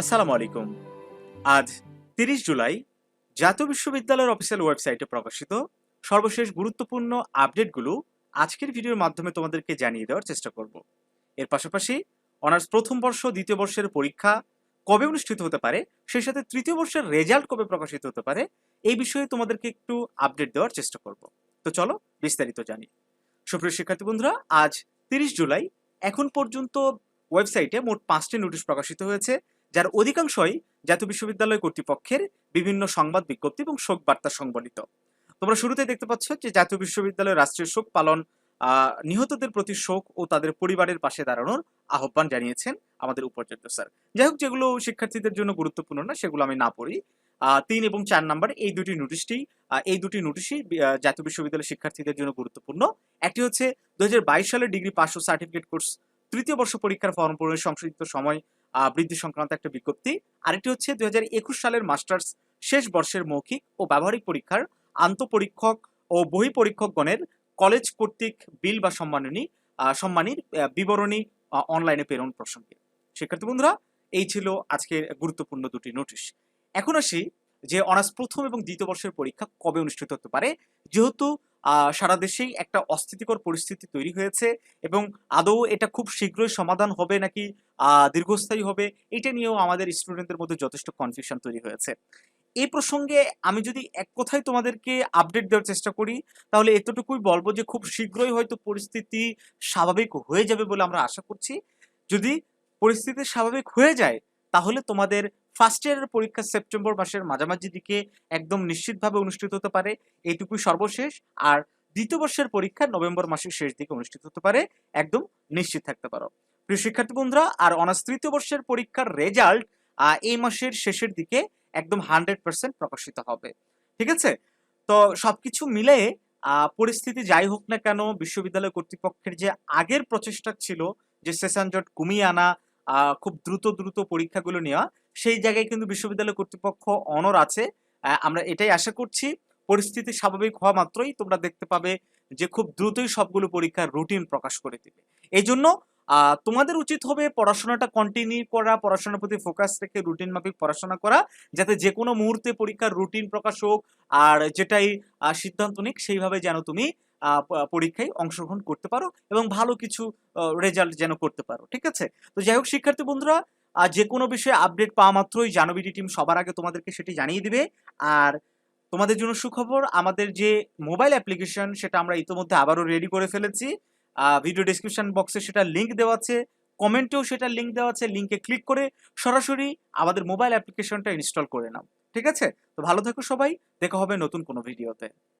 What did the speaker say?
আসসালামু আলাইকুম। আজ তিরিশ জুলাই জাতীয় বিশ্ববিদ্যালয়ের অফিসিয়াল ওয়েবসাইটে প্রকাশিত সর্বশেষ গুরুত্বপূর্ণ আপডেটগুলো আজকের ভিডিওর মাধ্যমে তোমাদেরকে জানিয়ে দেওয়ার চেষ্টা করব। এর পাশাপাশি অনার্স প্রথম বর্ষ, দ্বিতীয় বর্ষের পরীক্ষা কবে অনুষ্ঠিত হতে পারে, সেই সাথে তৃতীয় বর্ষের রেজাল্ট কবে প্রকাশিত হতে পারে, এই বিষয়ে তোমাদেরকে একটু আপডেট দেওয়ার চেষ্টা করব। তো চলো বিস্তারিত জানি। সুপ্রিয় শিক্ষার্থী বন্ধুরা, আজ তিরিশ জুলাই এখন পর্যন্ত ওয়েবসাইটে মোট পাঁচটি নোটিশ প্রকাশিত হয়েছে। যার অধিকাংশই জাতীয় বিশ্ববিদ্যালয় কর্তৃপক্ষের বিভিন্ন সংবাদ বিজ্ঞপ্তি এবং শোক বার্তা সংবলিত। তোমরা শুরুতে দেখতে পাচ্ছ যে জাতীয় বিশ্ববিদ্যালয়ের রাষ্ট্রীয় শোক পালন নিহতদের প্রতি শোক ও তাদের পরিবারের পাশে দাঁড়ানোর আহ্বান জানিয়েছেন আমাদের উপাচার্য স্যার। যাই হোক, যেগুলো শিক্ষার্থীদের জন্য গুরুত্বপূর্ণ না, সেগুলো আমি না পড়ি। তিন এবং চার নাম্বার, এই দুটি নোটিশটি এই দুটি নোটিশই জাতীয় বিশ্ববিদ্যালয়ের শিক্ষার্থীদের জন্য গুরুত্বপূর্ণ। একটি হচ্ছে দু সালের ডিগ্রি পাস ও সার্টিফিকেট কোর্স, তৃতীয় বর্ষ পরীক্ষার ফর্ম পূরণের সংশোধিত সময় বৃদ্ধি সংক্রান্ত একটা বিজ্ঞপ্তি। আরেকটি হচ্ছে দুই হাজার একুশ সালের মাস্টার্স শেষ বর্ষের মৌখিক ও ব্যবহারিক পরীক্ষার আন্তঃপরীক্ষক ও বহি পরীক্ষকগণের কলেজ কর্তৃক বিল বা সম্মাননী সম্মানীর বিবরণী অনলাইনে প্রেরণ প্রসঙ্গে। শিক্ষার্থী বন্ধুরা, এই ছিল আজকের গুরুত্বপূর্ণ দুটি নোটিশ। এখন আসি যে অনার্স প্রথম এবং দ্বিতীয় বর্ষের পরীক্ষা কবে অনুষ্ঠিত হতে পারে। যেহেতু সারা দেশেই একটা অস্থিতিকর পরিস্থিতি তৈরি হয়েছে এবং আদৌ এটা খুব শীঘ্রই সমাধান হবে নাকি দীর্ঘস্থায়ী হবে, এটা নিয়েও আমাদের স্টুডেন্টদের মধ্যে যথেষ্ট কনফিউশন তৈরি হয়েছে। এই প্রসঙ্গে আমি যদি এক কথায় তোমাদেরকে আপডেট দেওয়ার চেষ্টা করি, তাহলে এতটুকুই বলব যে খুব শীঘ্রই হয়তো পরিস্থিতি স্বাভাবিক হয়ে যাবে বলে আমরা আশা করছি। যদি পরিস্থিতি স্বাভাবিক হয়ে যায়, তাহলে তোমাদের ফার্স্ট ইয়ারের পরীক্ষা সেপ্টেম্বর মাসের মাঝামাঝি দিকে একদম নিশ্চিতভাবে অনুষ্ঠিত হতে পারে, এইটুকুই সর্বশেষ। আর দ্বিতীয় বর্ষের পরীক্ষা নভেম্বর মাসের শেষ দিকে অনুষ্ঠিত হতে পারে, একদম নিশ্চিত থাকতে পারো। প্রিয় শিক্ষার্থী বন্ধুরা, আর অনার্স তৃতীয় বর্ষের পরীক্ষার রেজাল্ট এই মাসের শেষের দিকে একদম হান্ড্রেড পার্সেন্ট প্রকাশিত হবে। ঠিক আছে? তো সবকিছু মিলে পরিস্থিতি যাই হোক না কেন, বিশ্ববিদ্যালয় কর্তৃপক্ষের যে আগের প্রচেষ্টা ছিল, যে সেশন জট কমিয়ে আনা খুব দ্রুত দ্রুত পরীক্ষাগুলো নেওয়া সেই জায়গায় কিন্তু বিশ্ববিদ্যালয় কর্তৃপক্ষ অনর আছে। আমরা এটাই আশা করছি। পরিস্থিতি স্বাভাবিক হওয়া মাত্রই তোমরা দেখতে পাবে যে খুব দ্রুতই সবগুলো পরীক্ষার রুটিন প্রকাশ করে দিবে। এই জন্য তোমাদের উচিত হবে পড়াশোনাটা কন্টিনিউ করা, পড়াশোনার প্রতি ফোকাস রেখে রুটিন মাফিক পড়াশোনা করা, যাতে যে কোনো মুহূর্তে পরীক্ষার রুটিন প্রকাশ হোক আর যেটাই সিদ্ধান্ত নিক, সেইভাবে যেন তুমি পরীক্ষায় অংশগ্রহণ করতে পারো এবং ভালো কিছু রেজাল্ট যেন করতে পারো। ঠিক আছে? তো যাই হোক, শিক্ষার্থী বন্ধুরা আহ, যে কোনো বিষয়ে আপডেট পাওয়া মাত্রই জানবিডি টিম সবার আগে তোমাদেরকে সেটি জানিয়ে দিবে। আর তোমাদের জন্য সুখবর আমাদের যে মোবাইল অ্যাপ্লিকেশন সেটা আমরা ইতিমধ্যে আবারও রেডি করে ফেলেছি। ভিডিও ডিসক্রিপশন বক্সে সেটা লিংক দেওয়া আছে কমেন্টেও সেটা লিংক দেওয়া আছে। লিংকে ক্লিক করে সরাসরি আমাদের মোবাইল অ্যাপ্লিকেশনটা ইনস্টল করে নাও। ঠিক আছে? তো ভালো থাকো সবাই দেখা হবে নতুন কোনো ভিডিওতে